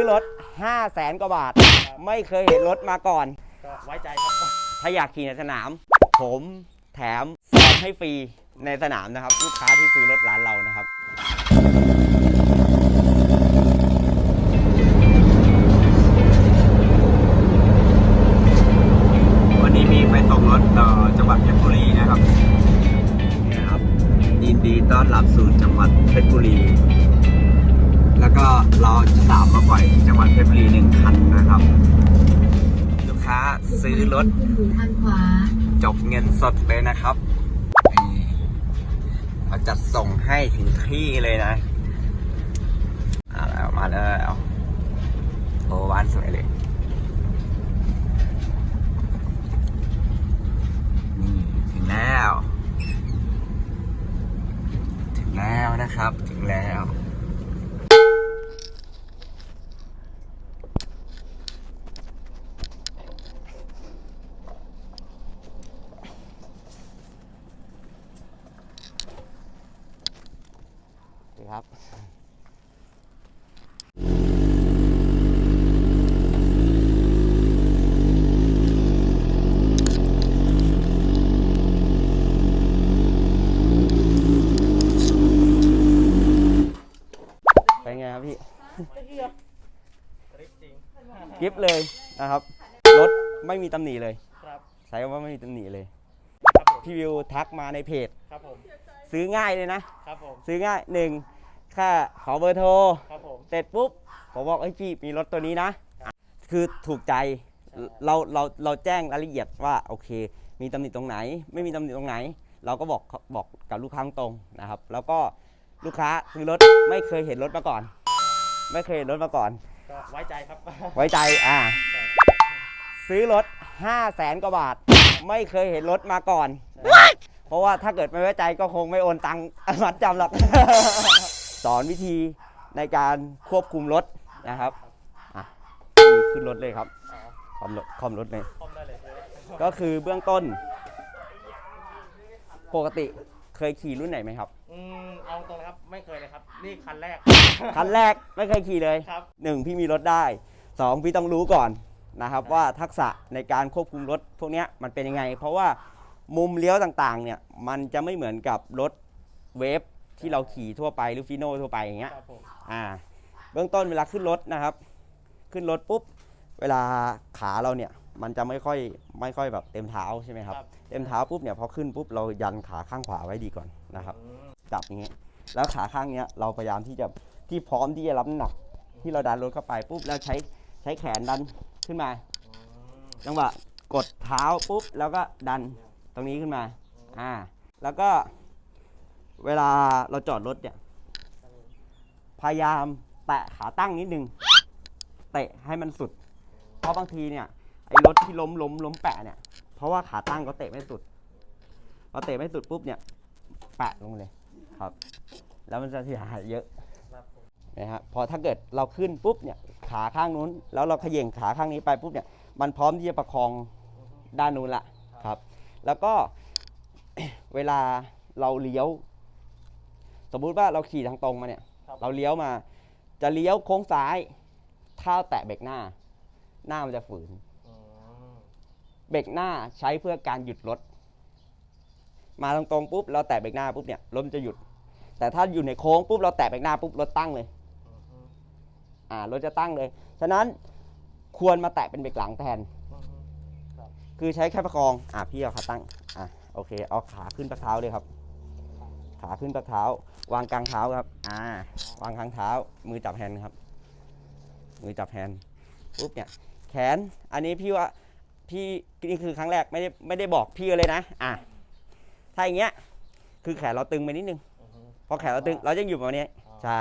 อรถ 5 0 0แสนกว่าบาท ไม่เคยเห็นรถมาก่อน ก็ไว้ใจครับถ้าอยากขี่ในสนาม ผมแถมสอนให้ฟรีในสนามนะครับ ลูกค้าที่ซื้อรถร้านเรานะครับ วันนี้มีไปส่งรถต่อจังหวัดเพชรบุรีนะครับนี่นะครับยินดีต้อนรับสู่จังหวัดเพชรบุรี แล้วก็เราจะสามมาปล่อยที่จังหวัดเพชรบุรีหนึ่งคันนะครับ ลูกค้าซื้อรถจบเงินสดเลยนะครับเราจัดส่งให้ถึงที่เลยนะมาแล้วมาแล้วโอ้บ้านสวยเลยนี่ถึงแล้ว ถึงแล้วนะครับ ถึงแล้ว ครับเป็นไงครับพี่ริบจริงกิฟเลยนะครับรถไม่มีตำหนิเลยครับใช้คำว่าไม่มีตำหนิเลยครับผมพี่วิวทักมาในเพจ ครับผม ซื้อง่ายเลยนะ ครับผม ซื้อง่ายหนึ่ง แค่ขอเบอร์โทร ครับผมเสร็จปุ๊บผมบอกไอ้ยพี่มีรถตัวนี้นะ คือถูกใจเราเราเราแจ้งรายละเอียดว่าโอเค มีตำหนิตรงไหน ไม่มีตำหนิตรงไหน เราก็บอกบอกกับลูกค้าตรงๆนะครับ แล้วก็ลูกค้าซื้อรถไม่เคยเห็นรถมาก่อน ไม่เคยเห็นรถมาก่อน ก็ไว้ใจครับ ไว้ใจอ่า ซื้อรถ 5 0 0แสนกว่าบาท ไม่เคยเห็นรถมาก่อนนะครับเพราะว่าถ้าเกิดไม่ไว้ใจก็คงไม่โอนตังค์มัดจำหรอก สอนวิธีในการควบคุมรถนะครับอะนี่ขึ้นรถเลยครับอ๋อคอมรถคอมรถเลยคอมได้เลยก็คือเบื้องต้น ปกติเคยขี่รุ่นไหนไหมครับ อืมเอาตรงนะครับไม่เคยเลยครับ นี่คันแรก คันแรกไม่เคยขี่เลยครับหนึ่งพี่มีรถได้สองพี่ต้องรู้ก่อนนะครับ ว่าทักษะในการควบคุมรถพวกเนี้ยมันเป็นยังไง เพราะว่ามุมเลี้ยวต่างๆ เนี่ยมันจะไม่เหมือนกับรถเวฟ ที่เราขี่ทั่วไปหรือฟีโน่ทั่วไปอย่างเงี้ยครับผมอ่าเบื้องต้นเวลาขึ้นรถนะครับ ขึ้นรถปุ๊บเวลาขาเราเนี่ยมันจะไม่ค่อยไม่ค่อยแบบเต็มเท้าใช่ไหมครับเต็มเท้าปุ๊บเนี่ยพอขึ้นปุ๊บเรายันขาข้างขวาไว้ดีก่อนนะครับอืมจับอย่างเงี้ยแล้วขาข้างเนี้ยเราพยายามที่จะที่พร้อมที่จะรับน้ำหนักที่เราดันรถเข้าไปปุ๊บแล้วใช้ใช้แขนดันขึ้นมา อืมจังหวะกดเท้าปุ๊บแล้วก็ดันตรงนี้ขึ้นมา อ่า แล้วก็ เวลาเราจอดรถเนี่ย พยายามแตะขาตั้งนิดนึง เตะให้มันสุด เพราะบางทีเนี่ยไอ้รถที่ล้มล้มล้มแปะเนี่ย เพราะว่าขาตั้งเขาเตะไม่สุด พอเตะไม่สุดปุ๊บเนี่ย แปะลงเลยครับ แล้วมันจะเสียหายเยอะครับผมนะฮะพอถ้าเกิดเราขึ้นปุ๊บเนี่ยขาข้างนู้น แล้วเราเขย่งขาข้างนี้ไปปุ๊บเนี่ย มันพร้อมที่จะประคองด้านนู้นละครับ แล้วก็เวลาเราเลี้ยว สมมุติว่าเราขี่ทางตรงมาเนี่ย ครับ เราเลี้ยวมา จะเลี้ยวโค้งซ้ายเท้าแตะเบรกหน้า หน้ามันจะฝืน อืมเบรกหน้าใช้เพื่อการหยุดรถ มาตรงๆปุ๊บเราแตะเบรกหน้าปุ๊บเนี่ยรถมันจะหยุด แต่ถ้าอยู่ในโค้งปุ๊บเราแตะเบรกหน้าปุ๊บรถตั้งเลย อืมอ่ารถจะตั้งเลย ฉะนั้นควรมาแตะเป็นเบรกหลังแทน อืมคือใช้แค่ประคอง อ่าพี่เอาขาตั้ง อะโอเค เอาขาขึ้นประเท้าเลยครับ ขาขึ้นประเท้า วางกลางเท้าครับ อ่า วางกลางเท้า มือจับแฮนด์ครับ มือจับแฮนด์ปุ๊บเนี่ย แขน อันนี้พี่ว่า พี่นี่คือครั้งแรกไม่ได้ไม่ได้บอกพี่เลยนะ อะถ้าอย่างเงี้ย คือแขนเราตึงไปนิดนึงอืมพอแขนเราตึง เรายังอยู่แบบนี้อ๋อใช่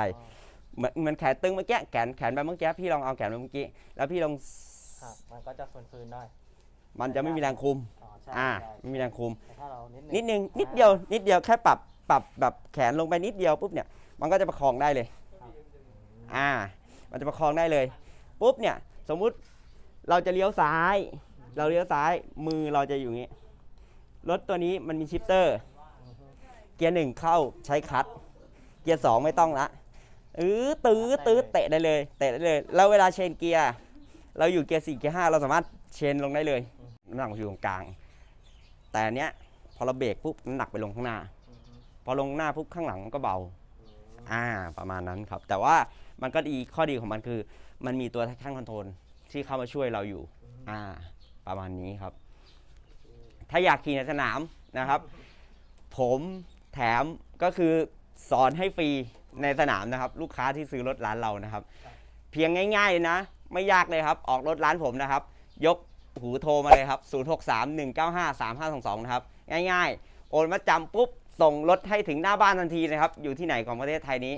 เหมือนเหมือนแขนตึงเมื่อกี้ แขนแขนแบบเมื่อกี้ พี่ลองเอาแขนแบบเมื่อกี้ แล้วพี่ลองครับมันก็จะฟื้นๆได้มันจะไม่มีแรงคุมอ๋อใช่อ่าใช่ไม่มีแรงคุมแต่ถ้าเรานิดนิดนึง นิดเดียว นิดเดียว แค่ปรับ ปรับแบบแขนลงไปนิดเดียวปุ๊บเนี่ยมันก็จะประคองได้เลยอ่า มันจะประคองได้เลยปุ๊บเนี่ยสมมุติเราจะเลี้ยวซ้าย เราเลี้ยวซ้ายมือเราจะอยู่อย่างนี้รถตัวนี้มันมีชิปเตอร์ เกียร์หนึ่งเข้าใช้คลัตช์เกียร์สองไม่ต้องละเออตื้อตื้อเตะได้เลย เตะได้เลย แล้วเวลาเชนเกียร์เราอยู่เกียร์สี่เกียร์ห้าเราสามารถเชนลงได้เลยน้ำหนักมันอยู่ตรงกลาง แต่อันเนี้ยพอเราเบรกปุ๊บน้ำหนักไปลงข้างหน้า อืมพอลงข้างหน้าปุ๊บข้างหลังมันก็เบาอืมอ่าประมาณนั้นครับ แต่ว่ามันก็ดีข้อดีของมันคือ มันมีตัวข้างคอนโทรลที่เข้ามาช่วยเราอยู่อ่าประมาณนี้ครับ ถ้าอยากขี่ในสนามนะครับ ผมแถมก็คือสอนให้ฟรีในสนามนะครับ ลูกค้าที่ซื้อรถร้านเรานะครับ เพียงง่ายๆเลยนะ ไม่ยากเลยครับ ออกรถร้านผมนะครับ ยกหูโทรมาเลยครับ 0631953522 นะครับ ง่ายๆ โอนมาจำปุ๊บ ส่งรถให้ถึงหน้าบ้านทันทีนะครับ อยู่ที่ไหนของประเทศไทยนี้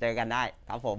เจอกันได้ครับผม